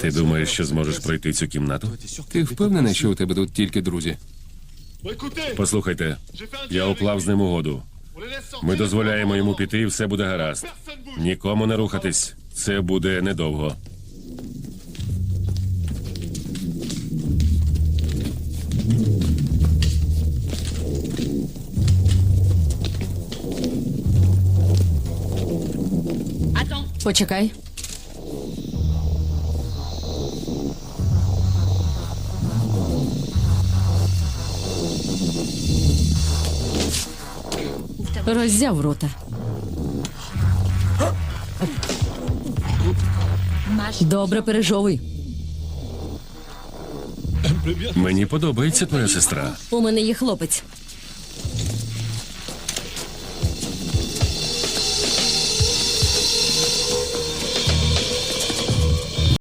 Ти думаєш, що зможеш пройти цю кімнату? Ти впевнений, що у тебе тут тільки друзі? Послухайте, я уклав з ним угоду. Ми дозволяємо йому піти, і все буде гаразд. Нікому не рухатись. Це буде недовго. Почекай. Роззяв рота. Добре пережовуй. Мені подобається твоя сестра. У мене є хлопець.